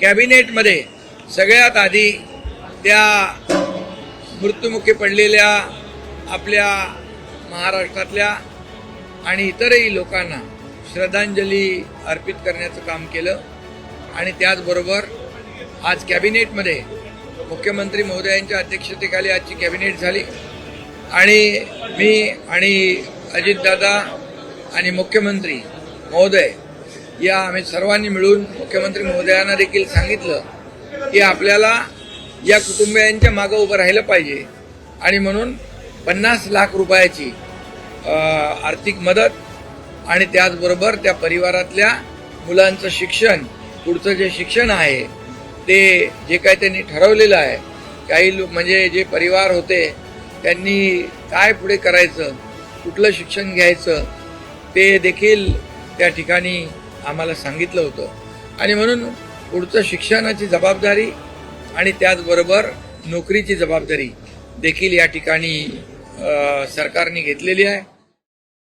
कॅबिनेटमध्ये सगळ्यात आधी त्या मृत्युमुखी पडलेल्या आपल्या महाराष्ट्रातल्या आणि इतरही लोकांना श्रद्धांजली अर्पित करण्याचं काम केलं. आणि त्याचबरोबर आज कॅबिनेटमध्ये मुख्यमंत्री महोदयांच्या अध्यक्षतेखाली आजची कॅबिनेट झाली. आणि मी आणि अजितदादा आणि मुख्यमंत्री महोदय या आम्ही सर्वांनी मिळून मुख्यमंत्री महोदयांना देखील सांगितलं की आपल्याला या कुटुंबियांच्या मागं उभं राहिलं पाहिजे. आणि म्हणून पन्नास लाख रुपयाची आर्थिक मदत आणि त्याचबरोबर त्या परिवारातल्या मुलांचं शिक्षण पुढचं जे शिक्षण आहे ते जे काय त्यांनी ठरवलेलं आहे काही लोक म्हणजे जे परिवार होते त्यांनी काय पुढे करायचं कुठलं शिक्षण घ्यायचं ते देखील त्या ठिकाणी आम्हाला सांगितलं होतं. आणि म्हणून पुढचं शिक्षणाची जबाबदारी आणि त्याचबरोबर नोकरीची जबाबदारी देखील या ठिकाणी सरकारने घेतलेली आहे.